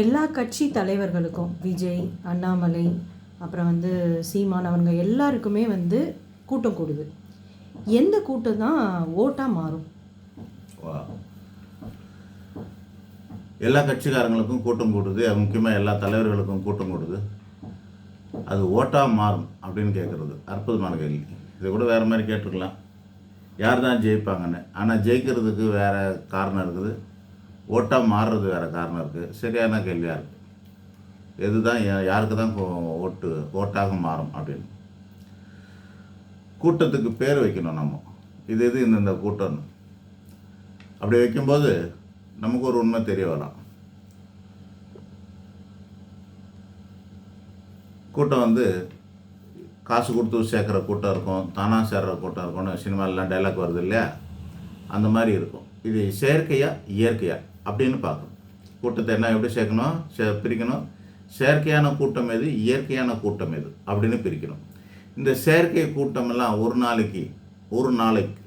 எல்லா கட்சி தலைவர்களுக்கும் விஜய் அண்ணாமலை அப்புறம் வந்து சீமான் அவங்க எல்லாருக்குமே வந்து கூட்டம் கூடுது. எந்த கூட்டம் தான் ஓட்டாக மாறும்? எல்லா கட்சிக்காரங்களுக்கும் கூட்டம் கூடுது. முக்கியமாக எல்லா தலைவர்களுக்கும் கூட்டம் கூடுது. அது ஓட்டா மாறும் அப்படின்னு கேட்குறது அற்புதமான கேள்வி. இதை கூட வேறு மாதிரி கேட்டிருக்கலாம். யார் தான் ஜெயிப்பாங்கன்னு. ஆனால் ஜெயிக்கிறதுக்கு வேறு காரணம் இருக்குது. ஓட்டாக மாறுறது வேறு காரணம் இருக்குது சரியான கேள்வியாக இருக்குது எதுதான் யா- யாருக்கு தான் கோ- ஓட்டு ஓட்டாக மாறும் அப்படின்னு. கூட்டத்துக்கு பேர் வைக்கணும் நம்ம. இது இது இந்தந்த கூட்டம்னு. அப்படி வைக்கும்போது நமக்கு ஒரு உண்மை தெரிய வரலாம் கூட்டம் வந்து காசு கொடுத்து சேர்க்குற கூட்டம் இருக்கும் தானாக சேர்ற கூட்டம் இருக்கும்னு சினிமாலெலாம் டைலாக் வருது இல்லையா? அந்த மாதிரி இருக்கும். இது செயற்கையா இயற்கையாக அப்படின்னு பார்க்கணும் கூட்டத்தை என்ன எப்படி சேர்க்கணும்? சே பிரிக்கணும். செயற்கையான கூட்டம் எது? இயற்கையான கூட்டம் எது? அப்படின்னு பிரிக்கணும். இந்த செயற்கை கூட்டமெல்லாம் ஒரு நாளைக்கு ஒரு நாளைக்கு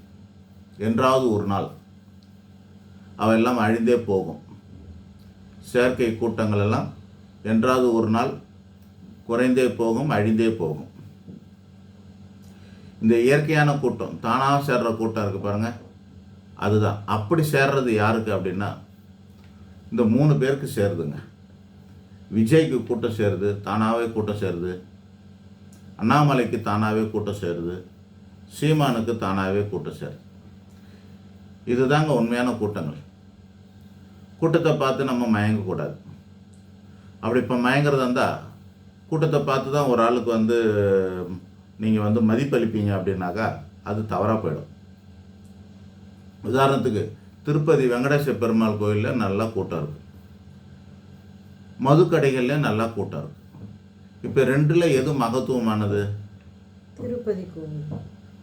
என்றாவது ஒரு நாள் அவையெல்லாம் அழிந்தே போகும். செயற்கை கூட்டங்கள் எல்லாம் என்றாவது ஒரு நாள் குறைந்தே போகும் அழிந்தே போகும். இந்த இயற்கையான கூட்டம் தானாக சேர்ற கூட்டம் இருக்குது பாருங்கள் அதுதான். அப்படி சேர்றது யாருக்கு அப்படின்னா இந்த மூணு பேருக்கு சேருதுங்க. விஜய்க்கு கூட்டம் சேருது தானாகவே கூட்டம் சேருது. அண்ணாமலைக்கு தானாகவே கூட்டம் சேருது. சீமானுக்கு தானாகவே கூட்டம் சேருது. இதுதாங்க உண்மையான கூட்டங்கள். கூட்டத்தை பார்த்து நம்ம மயங்கக்கூடாது. அப்படி இப்போ மயங்கிறதா இருந்தால் கூட்டத்தை பார்த்து தான் ஒரு ஆளுக்கு வந்து நீங்கள் வந்து மதிப்பளிப்பீங்க அப்படின்னாக்கா அது தவறாக போயிடும். உதாரணத்துக்கு திருப்பதி வெங்கடேச பெருமாள் கோயிலில் நல்லா கூட்டம் இருக்குது மதுக்கடைகளில் நல்லா கூட்டம் இருக்குது இப்போ ரெண்டில் எது மகத்துவமானது? திருப்பதி கோவில்.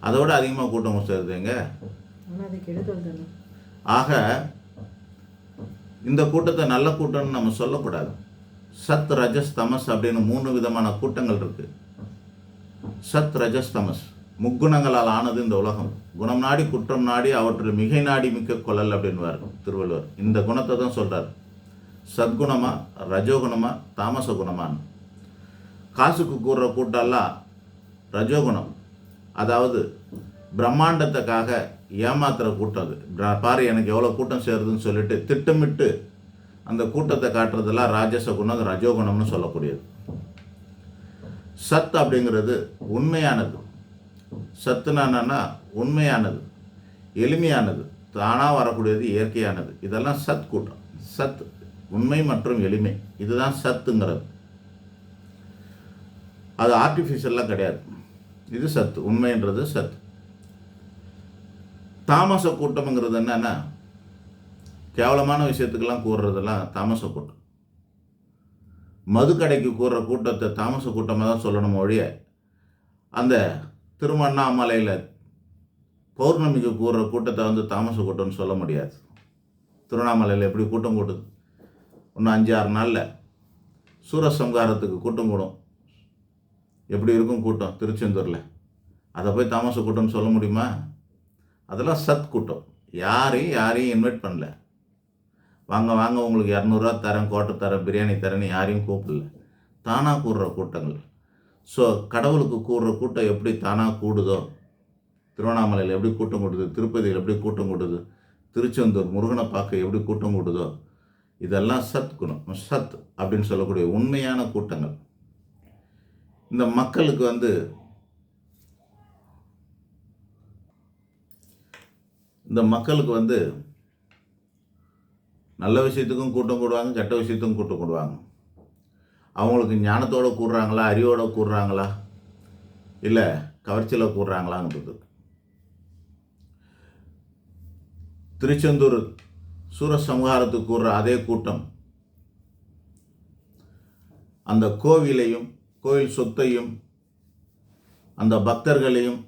அதோட அதிகமாக கூட்டம் சேருதுங்க ஆக இந்த கூட்டத்தை நல்ல கூட்டம்னு நம்ம சொல்லக்கூடாது. சத் ரஜஸ் தமஸ் அப்படின்னு மூணு விதமான கூட்டங்கள் இருக்கு. சத் ரஜஸ் தமஸ். முக்குணங்களால் ஆனது இந்த உலகம். குணம் நாடி குற்றம் நாடி அவற்றில் மிகை நாடி மிக்க கொள்ளல் அப்படின்வார் திருவள்ளுவர். இந்த குணத்தை தான் சொல்கிறார் சத்குணமா ரஜோகுணமா தாமச குணமான்னு காசுக்கு கூடுற கூட்டம்லாம் ரஜோகுணம். அதாவது பிரம்மாண்டத்துக்காக ஏமாத்துற கூட்டம் அது. பாரு எனக்கு எவ்வளோ கூட்டம் சேருதுன்னு சொல்லிட்டு திட்டமிட்டு அந்த கூட்டத்தை காட்டுறதெல்லாம் ராஜச குணம் ரஜோகுணம்னு சொல்லக்கூடியது. சத் அப்படிங்கிறது உண்மையானது. சத்துனானா உண்மையானது எளிமையானது தானாக வரக்கூடியது இயற்கையானது. இதெல்லாம் சத் கூட்டம். சத் உண்மை மற்றும் எளிமை. இதுதான் சத்துங்கிறது. அது ஆர்டிஃபிஷியல்லாம் கிடையாது. இது சத்து. உண்மைன்றது சத்து. தாமச கூட்டம்ங்கிறது என்னென்னா கேவலமான விஷயத்துக்கெல்லாம் கூறுறதெல்லாம் தாமச கூட்டம். மதுக்கடைக்கு கூறுற கூட்டத்தை தாமச கூட்டமாக தான் சொல்லணும் ஒழிய அந்த திருவண்ணாமலையில் பௌர்ணமிக்கு கூடுற கூட்டத்தை வந்து தாமச கூட்டம்னு சொல்ல முடியாது. திருவண்ணாமலையில் எப்படி கூட்டம் கூட்டுது இன்னும் அஞ்சு ஆறு நாளில் சூரசம்ஹாரத்துக்கு கூட்டம் கூடும். எப்படி இருக்கும் கூட்டம்? திருச்செந்தூரில். அதை போய் தாமச கூட்டம்னு சொல்ல முடியுமா? அதெல்லாம் சத் கூட்டம். யாரையும் யாரையும் இன்வைட் பண்ணல. வாங்க வாங்க உங்களுக்கு இரநூறுவா தரேன் கோட்டை தரேன் பிரியாணி தரேன்னு யாரையும் கூப்பிடல. தானாக கூடுற கூட்டங்கள். ஸோ கடவுளுக்கு கூடுற கூட்டம் எப்படி தானாக கூடுதோ திருவண்ணாமலையில் எப்படி கூட்டம் கூடுது திருப்பதியில் எப்படி கூட்டம் கூடுது திருச்செந்தூர் முருகனை பார்க்க எப்படி கூட்டம் கூடுதோ இதெல்லாம் சத் குணம். சத் அப்படின்னு சொல்லக்கூடிய உண்மையான கூட்டங்கள். இந்த மக்களுக்கு வந்து இந்த மக்களுக்கு வந்து நல்ல விஷயத்துக்கும் கூட்டம் கூடுவாங்க கெட்ட விஷயத்துக்கும் கூட்டம் கூடுவாங்க அவங்களுக்கு ஞானத்தோட கூடுறாங்களா அறிவோட கூடுறாங்களா? இல்லை கவர்ச்சியில் கூடுறாங்களாங்கிறது திருச்செந்தூர் சூரசம்ஹாரத்துக்கு கூடுற அதே கூட்டம். அந்த கோவிலையும் கோயில் சொத்தையும் அந்த பக்தர்களையும்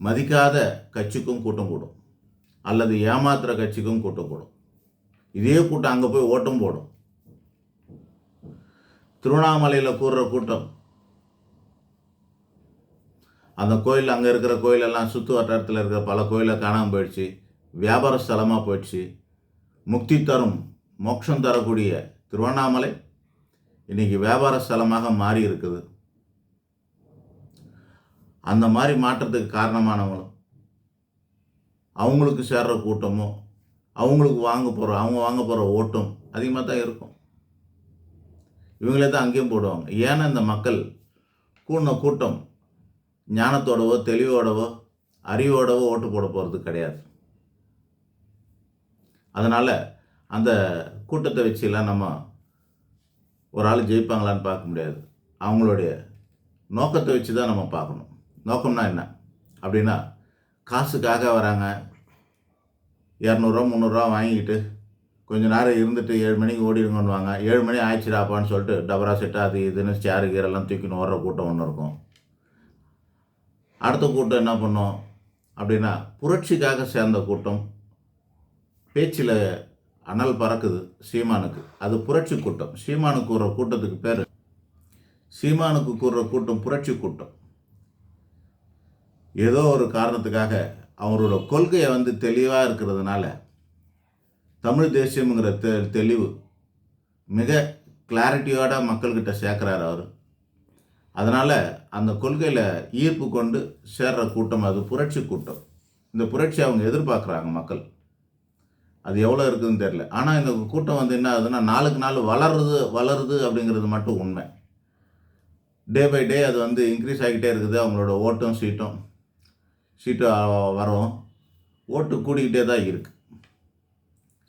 மதிக்காத கட்சிக்கும் கூட்டம் கூடும். அல்லது ஏமாத்துற கட்சிக்கும் கூட்டம் கூடும். இதே கூட்டம் அங்கே போய் ஓட்டம் போடும். திருவண்ணாமலையில் கூடுற கூட்டம். அந்த கோயில் அங்கே இருக்கிற கோயிலெல்லாம் சுற்று வட்டாரத்தில் இருக்கிற பல கோயிலை காணாமல் போயிடுச்சு. வியாபார ஸ்தலமாக போயிடுச்சு. முக்தி தரும் மோட்சம் தரக்கூடிய திருவண்ணாமலை இன்றைக்கி வியாபார ஸ்தலமாக மாறி இருக்குது. அந்த மாதிரி மாற்றத்துக்கு காரணமானவங்களும் அவங்களுக்கு சேர்ற கூட்டமும் அவங்களுக்கு வாங்க போகிற அவங்க வாங்க போகிற ஓட்டம் அதிகமாக தான் இருக்கும். இவங்களே தான் அங்கேயும் போடுவாங்க. ஏன்னா இந்த மக்கள் கூடின கூட்டம் ஞானத்தோடவோ தெளிவோடவோ அறிவோடவோ ஓட்டு போட போகிறது கிடையாது. அதனால் அந்த கூட்டத்தை வச்சுலாம் நம்ம ஒரு ஆள் ஜெயிப்பாங்களான்னு பார்க்க முடியாது. அவங்களுடைய நோக்கத்தை வச்சு தான் நம்ம பார்க்கணும். நோக்கம்னா என்ன? அப்படின்னா காசுக்காக வராங்க. இரநூறுவா முந்நூறுரூவா வாங்கிட்டு கொஞ்ச நேரம் இருந்துட்டு ஏழு மணிக்கு ஓடிடுங்கன்னுவாங்க. ஏழு மணி ஆயிடுச்சுடாப்பான்னு சொல்லிட்டு டபரா செட்டு அது இதுன்னு சேரு கீரெல்லாம் தூக்கின்னு ஓடுற கூட்டம் ஒன்று இருக்கும். அடுத்த கூட்டம் என்ன பண்ணும் அப்படின்னா புரட்சிக்காக சேர்ந்த கூட்டம். பேச்சில் அனல் பறக்குது சீமானுக்கு. அது புரட்சி கூட்டம். சீமானுக்கு கூற கூட்டத்துக்கு பேர். சீமானுக்கு கூற கூட்டம் புரட்சி கூட்டம். ஏதோ ஒரு காரணத்துக்காக அவரோட கொள்கையை வந்து தெளிவாக இருக்கிறதுனால தமிழ் தேசியம்ங்கிற தெ தெளிவு மிக கிளாரிட்டியோட மக்கள்கிட்ட சேர்க்குறாரு அவர். அதனால் அந்த கொள்கையில் ஈர்ப்பு கொண்டு சேர்ற கூட்டம் அது புரட்சி கூட்டம். இந்த புரட்சி அவங்க எதிர்பார்க்குறாங்க மக்கள். அது எவ்வளோ இருக்குதுன்னு தெரியல. ஆனால் இந்த கூட்டம் வந்து என்ன ஆகுதுன்னா நாளுக்கு நாள் வளருது வளருது அப்படிங்கிறது மட்டும் உண்மை. டே பை டே அது வந்து இன்க்ரீஸ் ஆகிக்கிட்டே இருக்குது. அவங்களோட ஓட்டும் சீட்டும் சீட்டு வரும். ஓட்டு கூடிக்கிட்டே தான் இருக்குது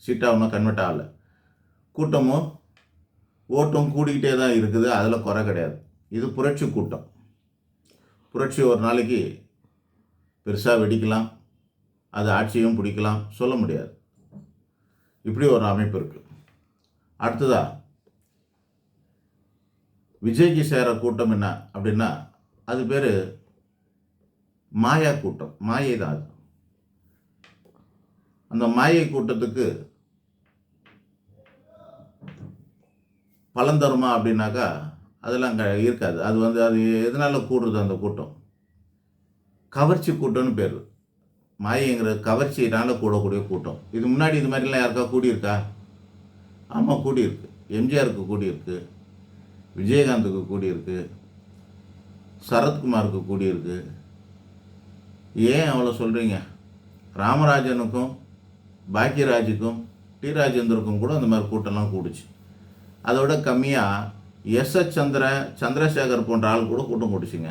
சீட்டாக ஒன்றும் கன்வெர்ட் ஆகலை. கூட்டமும் ஓட்டும் கூடிக்கிட்டே தான் இருக்குது அதில் குறை கிடையாது. இது புரட்சி கூட்டம். புரட்சி ஒரு நாளைக்கு பெருசாக வெடிக்கலாம் அது ஆட்சியும் பிடிக்கலாம் சொல்ல முடியாது. இப்படி ஒரு அமைப்பு இருக்குது அடுத்ததா விஜய்க்கு சேர கூட்டம் என்ன அப்படின்னா அது பேர் மாயா கூட்டம். மாயை தான் அது. அந்த மாயை கூட்டத்துக்கு பலன் தருமா அப்படின்னாக்கா அதெல்லாம் அங்கே இருக்காது. அது வந்து அது எதனால் கூடுறது அந்த கூட்டம்? கவர்ச்சி கூட்டம்னு பேர். மாயைங்கிற கவர்ச்சியினால் கூடக்கூடிய கூட்டம். இது முன்னாடி இது மாதிரிலாம் யாருக்கா கூடியிருக்கா? ஆமாம் கூடியிருக்கு. எம்ஜிஆருக்கு கூடியிருக்கு. விஜயகாந்துக்கு கூடியிருக்கு. சரத்குமாருக்கு கூடியிருக்கு. ஏன் அவ்வளோ சொல்கிறீங்க ராமராஜனுக்கும் பாக்கியராஜுக்கும் டி ராஜேந்தருக்கும் கூட அந்த மாதிரி கூட்டம்லாம் கூடுச்சு. அதோட கம்மியாக எஸ். எஸ் சந்திர சந்திரசேகர் போன்ற ஆள் கூட கூட்டம் கூடுச்சுங்க.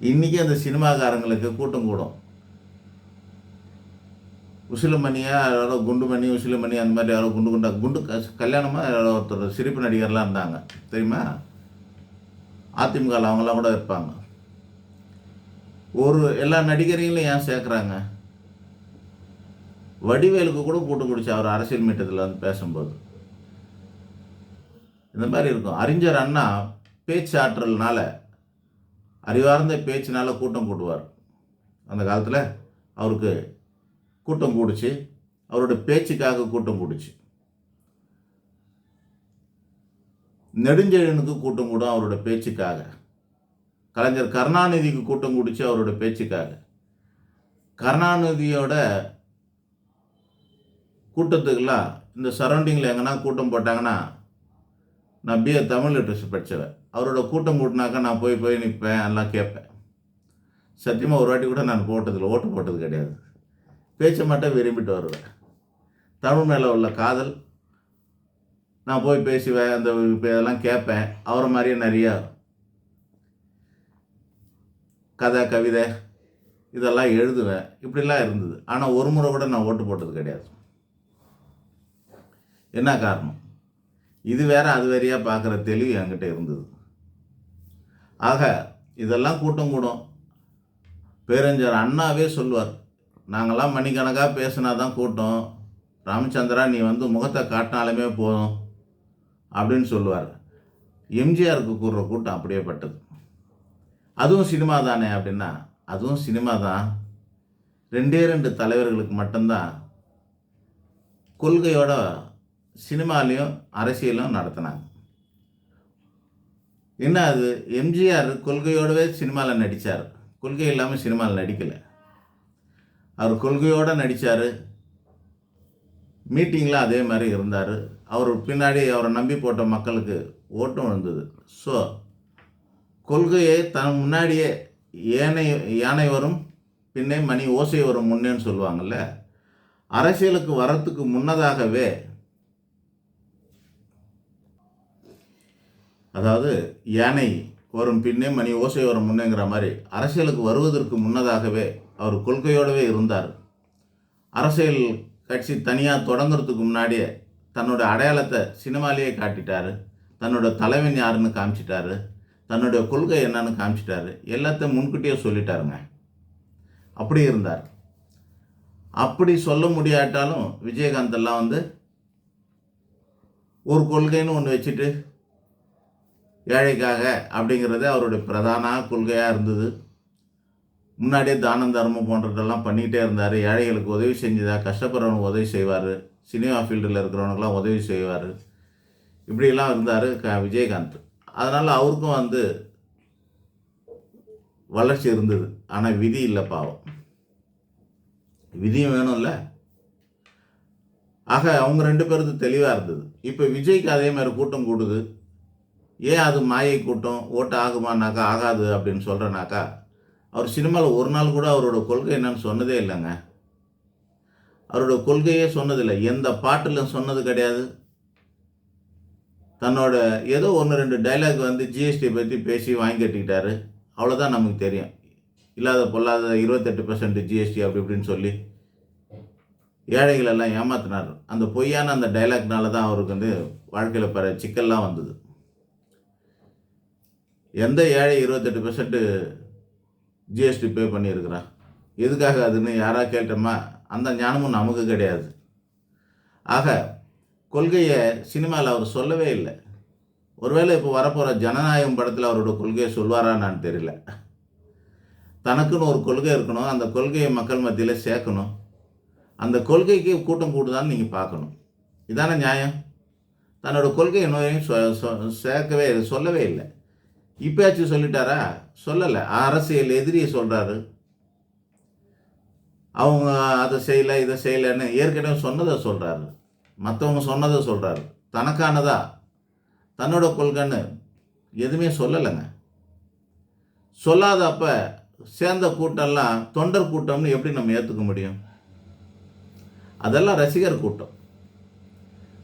இன்றைக்கி அந்த சினிமாக்காரங்களுக்கு கூட்டம் கூடும். உசிலமணியா யாரோ குண்டுமணி உசிலமணி அந்த மாதிரி யாரோ குண்டு குண்டா குண்டு கல்யாணமாக யாரோ ஒருத்தர் சிரிப்பு நடிகர்லாம் இருந்தாங்க. தெரியுமா? அதிமுகவில் அவங்களாம் கூட இருப்பாங்க. ஒரு எல்லா நடிகரையும் ஏன் சேர்க்குறாங்க? வடிவேலுக்கு கூட கூட்டம் குடிச்சு அவர் அரசியல் மீட்டத்தில் வந்து பேசும்போது. இந்த மாதிரி இருக்கும். அறிஞர் அண்ணா பேச்சாற்றல்னால அறிவார்ந்த பேச்சினால் கூட்டம் கூட்டுவார் அந்த காலத்தில் அவருக்கு கூட்டம் கூடுச்சு. அவரோட பேச்சுக்காக கூட்டம் கூடுச்சு. நெடுஞ்செழியனுக்கு கூட்டம் கூடும் அவரோட பேச்சுக்காக. கலைஞர் கருணாநிதிக்கு கூட்டம் கூடிச்சு அவரோட பேச்சுக்காக. கருணாநிதியோட கூட்டத்துக்கெல்லாம் இந்த சரௌண்டிங்கில் எங்கன்னா கூட்டம் போட்டாங்கன்னா நான் பிஏ தமிழ் லிட்ரேச்சர் படித்தவன் அவரோட கூட்டம் கூட்டினாக்கா நான் போய் போய் நிற்பேன் எல்லாம் கேட்பேன். சத்தியமாக ஒரு வாட்டி கூட நான் போட்டதில்லை ஓட்டு போட்டது கிடையாது. பேச்சை மட்டும் விரும்பிட்டு வருவேன். தமிழ் மேலே உள்ள காதல் நான் போய் பேசுவேன் அந்த இப்போ இதெல்லாம் கேட்பேன். அவரை மாதிரியே நிறையா கதை கவிதை இதெல்லாம் எழுதுவேன். இப்படிலாம் இருந்தது. ஆனால் ஒரு முறை கூட நான் ஓட்டு போட்டது கிடையாது. என்ன காரணம்? இது வேற அது வேறையாக பார்க்குற தெளிவு என்கிட்ட இருந்தது. ஆக இதெல்லாம் கூட்டம் கூடும். பேரஞ்சர் அண்ணாவே சொல்லுவார் நாங்கள்லாம் மணிக்கணக்காக பேசினா தான் கூட்டம். ராமச்சந்திரா நீ வந்து முகத்தை காட்டினாலுமே போதும் அப்படின்னு சொல்லுவார். எம்ஜிஆருக்கு கூடுற கூட்டம் அப்படியே பட்டது அதுவும் சினிமா தானே அப்படின்னா அதுவும் சினிமா தான். ரெண்டே ரெண்டு தலைவர்களுக்கு மட்டும்தான் கொள்கையோட சினிமாலையும் அரசியலும் நடத்தினாங்க. என்ன அது? எம்ஜிஆர் கொள்கையோடவே சினிமாவில் நடித்தார் கொள்கை இல்லாமல் சினிமாவில் நடிக்கலை. அவர் கொள்கையோடு நடித்தார் மீட்டிங்கில் அதே மாதிரி இருந்தார். அவர் பின்னாடி அவரை நம்பி போட்ட மக்களுக்கு ஓட்டம் வந்தது ஸோ கொள்கையை தன் முன்னாடியே ஏனை யானை வரும் பின்னே மணி ஓசை வரும் முன்னேன்னு சொல்லுவாங்கள்ல அரசியலுக்கு வரத்துக்கு முன்னதாகவே அதாவது யானை வரும் பின்னே மணி ஓசை வரும் முன்னேங்கிற மாதிரி அரசியலுக்கு வருவதற்கு முன்னதாகவே அவர் கொள்கையோடவே இருந்தார். அரசியல் கட்சி தனியாக தொடங்குறதுக்கு முன்னாடியே தன்னோட அடையாளத்தை சினிமாலேயே காட்டிட்டாரு. தன்னோட தலைவன் யாருன்னு காமிச்சிட்டாரு. தன்னுடைய கொள்கை என்னன்னு காமிச்சிட்டாரு. எல்லாத்தையும் முன்கூட்டியே சொல்லிட்டாருங்க. அப்படி இருந்தார். அப்படி சொல்ல முடியாட்டாலும் விஜயகாந்த் எல்லாம் வந்து ஒரு கொள்கைன்னு ஒன்று வச்சுட்டு ஏழைக்காக அப்படிங்கிறது அவருடைய பிரதான கொள்கையாக இருந்தது. முன்னாடியே தானம் தர்மம் போன்றதெல்லாம் பண்ணிக்கிட்டே இருந்தார். ஏழைகளுக்கு உதவி செஞ்சதா கஷ்டப்படுறவனுக்கு உதவி செய்வார். சினிமா ஃபீல்டில் இருக்கிறவனுக்கெல்லாம் உதவி செய்வார். இப்படியெல்லாம் இருந்தார் க விஜயகாந்த். அதனால் அவருக்கும் வந்து வளர்ச்சி இருந்தது. ஆனால் விதி இல்லை பாவம். விதியும் வேணும்ல. ஆக அவங்க ரெண்டு பேருக்கு தெளிவாக இருந்தது. இப்போ விஜய்க்கு அதே மாதிரி கூட்டம் கூடுது. ஏன் அது மாயை கூட்டம் ஓட்டு ஆகுமானாக்கா ஆகாது அப்படின்னு சொல்கிறனாக்கா அவர் சினிமாவில் ஒரு நாள் கூட அவரோட கொள்கை என்னன்னு சொன்னதே இல்லைங்க. அவரோட கொள்கையே சொன்னதில்லை. எந்த பாட்டிலும் சொன்னது கிடையாது. தன்னோட ஏதோ ஒன்று ரெண்டு டைலாக் வந்து ஜிஎஸ்டி பற்றி பேசி வாங்கி கட்டிக்கிட்டாரு. அவ்வளோதான் நமக்கு தெரியும். இல்லாத பொல்லாத இருபத்தெட்டு பர்சன்ட் ஜிஎஸ்டி அப்படி இப்படின்னு சொல்லி ஏழைகளெல்லாம் ஏமாத்தினார். அந்த பொய்யான அந்த டைலாக்னால தான் அவருக்கு வந்து வாழ்க்கையில் பல சிக்கல்லாம் வந்தது. எந்த ஏழை இருபத்தெட்டு பெர்சன்ட்டு ஜிஎஸ்டி பே பண்ணியிருக்கிறான் எதுக்காக அதுன்னு யாராக கேட்டோமா? அந்த ஞானமும் நமக்கு கிடையாது. ஆக கொள்கையை சினிமாவில் அவர் சொல்லவே இல்லை. ஒருவேளை இப்போ வரப்போகிற ஜனநாயகம் படத்தில் அவரோட கொள்கையை சொல்வாரான்னு தெரியல. தனக்குன்னு ஒரு கொள்கை இருக்கணும். அந்த கொள்கையை மக்கள் மத்தியில் சேர்க்கணும். அந்த கொள்கைக்கு கூட்டம் கூடுதான்னு நீங்கள் பார்க்கணும். இதான நியாயம்? தன்னோட கொள்கையை நோயையும் சொ- சேர்க்கவே சொல்லவே இல்லை. இப்பயாச்சும் சொல்லிட்டாரா? சொல்லலை. அரசியல் எதிரியை சொல்கிறாரு அவங்க அதை செய்யலை இதை செய்யலைன்னு ஏற்கனவே சொன்னதை சொல்கிறாரு மற்றவங்க சொன்னதை சொல்கிறாரு தனக்கானதா? தன்னோட கொள்கைன்னு எதுவுமே சொல்லலைங்க. சொல்லாதப்ப சேர்ந்த கூட்டம்லாம் தொண்டர் கூட்டம்னு எப்படி நம்ம ஏற்றுக்க முடியும்? அதெல்லாம் ரசிகர் கூட்டம்.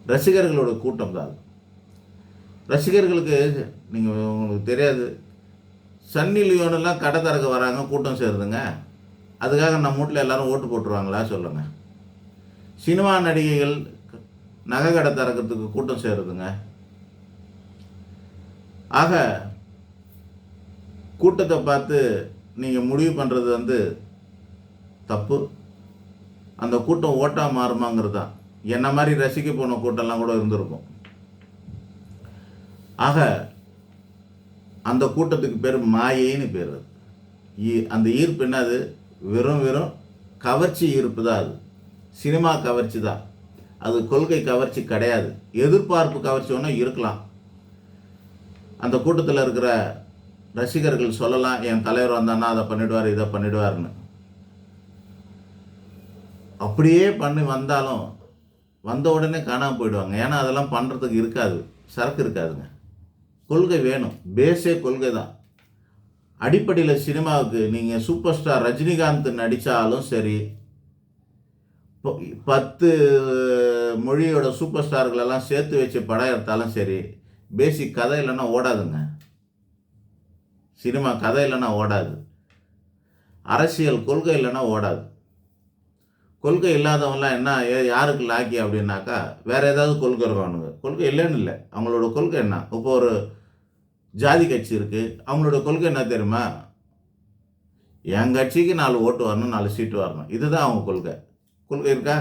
ரசிகர்களோட கூட்டம் தான் அது. ரசிகர்களுக்கு நீங்கள் உங்களுக்கு தெரியாது. சன்னி லியோனெல்லாம் கடை திறக்க வராங்க கூட்டம் சேருதுங்க. அதுக்காக நம்ம வீட்டில் எல்லோரும் ஓட்டு போட்டுருவாங்களா சொல்லுங்கள் சினிமா நடிகைகள் நகை கடை திறக்கிறதுக்கு கூட்டம் சேருதுங்க. ஆக கூட்டத்தை பார்த்து நீங்கள் முடிவு பண்ணுறது வந்து தப்பு. அந்த கூட்டம் ஓட்டாக மாறுமாங்கிறது தான். என்ன மாதிரி ரசிக்க போன கூட்டம்லாம் கூட இருந்திருக்கும். ஆக அந்த கூட்டத்துக்கு பேர் மாயைன்னு பேர் ஈ- அந்த ஈர்ப்பு என்னது? வெறும் வெறும் கவர்ச்சி ஈர்ப்பு தான் அது. சினிமா கவர்ச்சி தான். அது கொள்கை கவர்ச்சி கிடையாது. எதிர்பார்ப்பு கவர்ச்சி ஒன்றும் இருக்கலாம். அந்த கூட்டத்தில் இருக்கிற ரசிகர்கள் சொல்லலாம் என் தலைவர் வந்தான்னா அதை பண்ணிடுவார் இதை பண்ணிடுவார்னு அப்படியே பண்ணி வந்தாலும் வந்த உடனே காணாமல் போயிடுவாங்க. ஏன்னா அதெல்லாம் பண்ணுறதுக்கு இருக்காது. சரக்கு இருக்காதுங்க. கொள்கை வேணும். பேஸே கொள்கை தான். அடிப்படையில் சினிமாவுக்கு நீங்கள் சூப்பர் ஸ்டார் ரஜினிகாந்த் நடித்தாலும் சரி பத்து மொழியோட சூப்பர் ஸ்டார்களெல்லாம் சேர்த்து வச்சு படம் எடுத்தாலும் சரி பேசிக் கதை இல்லைன்னா ஓடாதுங்க. சினிமா கதை இல்லைன்னா ஓடாது. அரசியல் கொள்கை இல்லைன்னா ஓடாது. கொள்கை இல்லாதவங்களாம் என்ன ஏ- யாருக்கு லாக்கி அப்படின்னாக்கா வேற ஏதாவது கொள்கை இருக்கவனுங்க. கொள்கை இல்லைன்னு இல்லை. அவங்களோட கொள்கை என்ன? இப்போ ஒரு ஜாதி கட்சி இருக்குது அவங்களோட கொள்கை என்ன தெரியுமா? என் கட்சிக்கு நாலு ஓட்டு வரணும் நாலு சீட்டு வரணும். இதுதான் அவங்க கொள்கை. கொள்கை இருக்கா?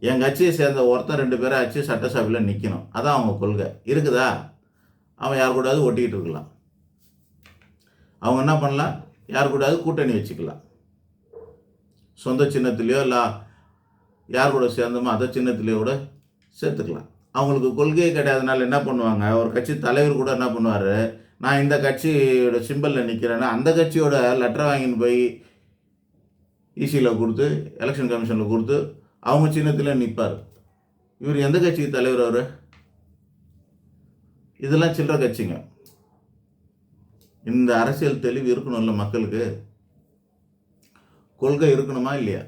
என் கட்சியை சேர்ந்த ஒருத்தன் ரெண்டு பேரை ஆச்சு சட்டசபையில் நிற்கணும் அதான் அவங்க கொள்கை. இருக்குதா? அவன் யார் கூடாது ஒட்டிக்கிட்டு இருக்கலாம். அவங்க என்ன பண்ணலாம்? யார் கூடாது கூட்டணி வச்சுக்கலாம். சொந்த சின்னத்துலேயோ இல்லை யார் கூட சேர்ந்தோமோ அதை சின்னத்துலேயோ கூட சேர்த்துக்கலாம். அவங்களுக்கு கொள்கையே கிடையாதுனால என்ன பண்ணுவாங்க? ஒரு கட்சி தலைவர் கூட என்ன பண்ணுவார்? நான் இந்த கட்சியோட சிம்பிளில் நிற்கிறேன்னா அந்த கட்சியோட லெட்டர் வாங்கின்னு போய் e இசியில் கொடுத்து எலெக்ஷன் கமிஷனில் கொடுத்து அவங்க சின்னத்தில் நிற்பார் இவர் எந்த கட்சிக்கு தலைவர் அவர்? இதெல்லாம் சில்லற கட்சிங்க. இந்த அரசியல் தெளிவு இருக்கணும்ல மக்களுக்கு. கொள்கை இருக்கணுமா இல்லையா?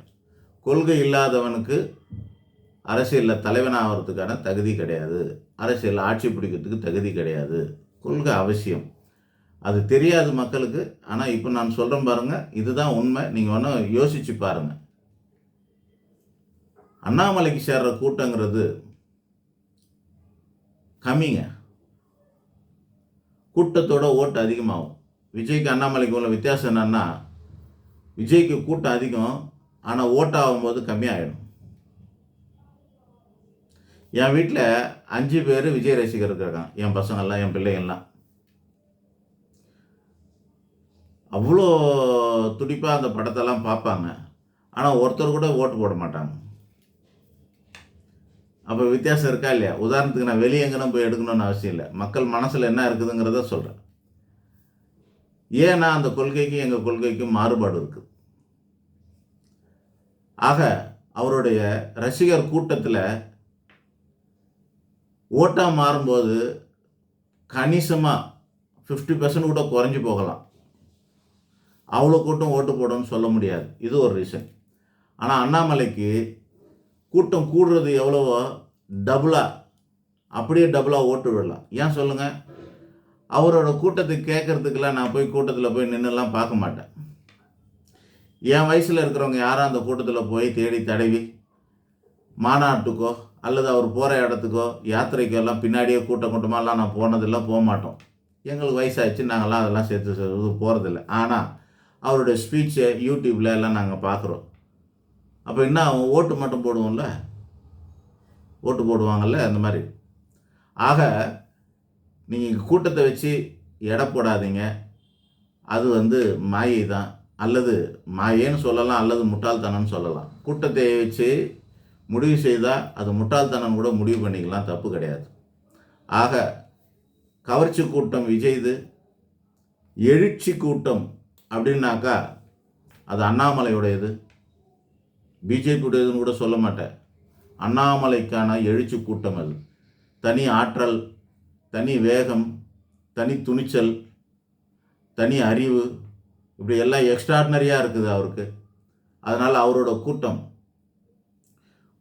கொள்கை இல்லாதவனுக்கு அரசியலில் தலைவனாகிறதுக்கான தகுதி கிடையாது. அரசியலில் ஆட்சி பிடிக்கிறதுக்கு தகுதி கிடையாது. கொள்கை அவசியம். அது தெரியாது மக்களுக்கு. ஆனால் இப்போ நான் சொல்கிறேன் பாருங்கள் இதுதான் உண்மை. நீங்கள் வேணால் யோசிச்சு பாருங்கள் அண்ணாமலைக்கு சேர்ற கூட்டங்கிறது கம்மிங்க. கூட்டத்தோட ஓட்டு அதிகமாகும். விஜய்க்கு அண்ணாமலைக்கு உள்ள வித்தியாசம் என்னன்னா விஜய்க்கு கூட்டம் அதிகம் ஆனால் ஓட்டாகும்போது கம்மியாகிடும் என் வீட்டில் அஞ்சு பேர் விஜய் ரசிகர் இருக்காங்க. என் பசங்கள்லாம் என் பிள்ளைங்கள்லாம் அவ்வளோ துடிப்பாக அந்த படத்தெல்லாம் பார்ப்பாங்க ஆனால் ஒருத்தர் கூட ஓட்டு போட மாட்டாங்க. அப்போ வித்தியாசம் இருக்கா இல்லையா? உதாரணத்துக்கு நான் வெளியே எங்கேனா போய் எடுக்கணும்னு அவசியம் இல்லை. மக்கள் மனசில் என்ன இருக்குதுங்கிறத சொல்கிறேன் ஏன்னா அந்த கொள்கைக்கும் எங்கள் கொள்கைக்கும் மாறுபாடு இருக்குது ஆக அவருடைய ரசிகர் கூட்டத்தில் ஓட்டாக மாறும்போது கணிசமாக ஃபிஃப்டி பர்சன்ட் கூட குறைஞ்சி போகலாம். அவ்வளோ கூட்டம் ஓட்டு போடணும்னு சொல்ல முடியாது. இது ஒரு ரீசன் ஆனால் அண்ணாமலைக்கு கூட்டம் கூடுறது எவ்வளவோ டபுளாக அப்படியே டபுளாக ஓட்டு விடலாம். ஏன் சொல்லுங்கள் அவரோட கூட்டத்தை கேட்குறதுக்கெல்லாம் நான் போய் கூட்டத்தில் போய் நின்றுலாம் பார்க்க மாட்டேன். என் வயசில் இருக்கிறவங்க யாரும் அந்த கூட்டத்தில் போய் தேடி தடவி மாநாட்டுக்கோ அல்லது அவர் போகிற இடத்துக்கோ யாத்திரைக்கோ எல்லாம் பின்னாடியே கூட்டம் கூட்டமாகலாம் நான் போனதில்லை போக மாட்டோம். எங்களுக்கு வயசாகிடுச்சு நாங்கள்லாம் அதெல்லாம் சேர்த்து சேர்த்து போகிறதில்ல ஆனால் அவருடைய ஸ்பீச்சை யூடியூப்பில் எல்லாம் நாங்கள் பார்க்குறோம் அப்போ என்ன அவன் ஓட்டு மட்டும் போடுவோம்ல? ஓட்டு போடுவாங்கல்ல அந்த மாதிரி. ஆக நீங்கள் கூட்டத்தை வச்சு எடை போடாதீங்க. அது வந்து மாயை தான் அல்லது மாயேன்னு சொல்லலாம் அல்லது முட்டாள்தனம்னு சொல்லலாம். கூட்டத்தை வச்சு முடிவு செய்தால் அது முட்டாள்தனம் கூட முடிவு பண்ணிக்கலாம் தப்பு கிடையாது. ஆக கவர்ச்சி கூட்டம் விஜய்து எழுச்சி கூட்டம் அப்படின்னாக்கா அது அண்ணாமலையுடையது. பிஜேபியுடையதுன்னு கூட சொல்ல மாட்டேன். அண்ணாமலைக்கான எழுச்சி கூட்டம் அது. தனி ஆற்றல் தனி வேகம் தனி துணிச்சல் தனி அறிவு இப்படி எல்லாம் எக்ஸ்ட்ராடினரியாக இருக்குது அவருக்கு. அதனால் அவரோட கூட்டம்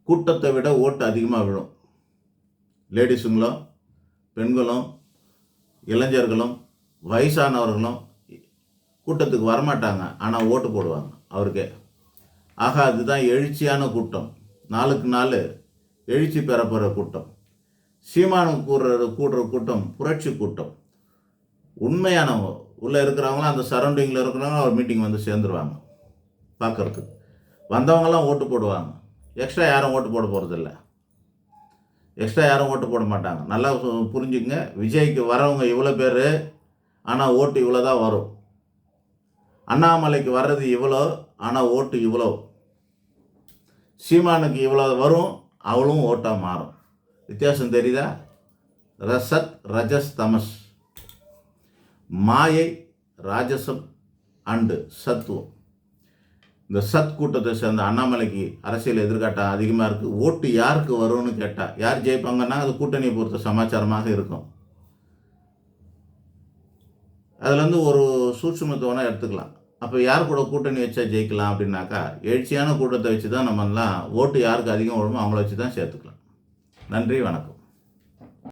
கூட்டத்தை விட ஓட்டு அதிகமாக விழும். லேடிஸுங்களும் பெண்களும் இளைஞர்களும் வயசானவர்களும் கூட்டத்துக்கு வரமாட்டாங்க. ஆனால் ஓட்டு போடுவாங்க அவருக்கே. ஆக அதுதான் எழுச்சியான கூட்டம். நாளுக்கு நாள் எழுச்சி பெற கூட்டம். சீமானு கூடுற கூடுற கூட்டம் புரட்சி கூட்டம். உண்மையானவங்க உள்ளே இருக்கிறவங்களாம் அந்த சரௌண்டிங்கில் இருக்கிறவங்க ஒரு மீட்டிங் வந்து சேர்ந்துருவாங்க. பார்க்குறதுக்கு. வந்தவங்களாம் ஓட்டு போடுவாங்க. எக்ஸ்ட்ரா யாரும் ஓட்டு போட போகிறதில்ல எக்ஸ்ட்ரா யாரும் ஓட்டு போட மாட்டாங்க. நல்லா சு- புரிஞ்சுக்கங்க. விஜய்க்கு வரவங்க இவ்வளோ பேர் ஆனால் ஓட்டு இவ்வளோ தான் வரும். அண்ணாமலைக்கு வர்றது இவ்வளோ ஆனால் ஓட்டு இவ்வளோ. சீமானுக்கு இவ்வளோ வரும் அவளும் ஓட்டாக மாறும். வித்தியாசம் தெரியுதா? ரசத் ரஜஸ் தமஸ். மாயை ராஜசம் அண்டு சத்துவம் இந்த சத் கூட்டத்தை சேர்ந்த அண்ணாமலைக்கு அரசியல் எதிர்காட்டம் அதிகமாக இருக்குது ஓட்டு யாருக்கு வரும்னு கேட்டால் யார் ஜெயிப்பாங்கன்னா அது கூட்டணியை பொறுத்த சமாச்சாரமாக இருக்கும். அதுலேருந்து ஒரு சூட்சுமத்தை எடுத்துக்கலாம். அப்போ யார் கூட கூட்டணி வச்சா ஜெயிக்கலாம் அப்படின்னாக்கா எழுச்சியான கூட்டத்தை வச்சு தான் நம்மலாம் ஓட்டு யாருக்கு அதிகம் வருமோ அவங்கள வச்சு தான் சேர்த்துக்கலாம். நன்றி வணக்கம்.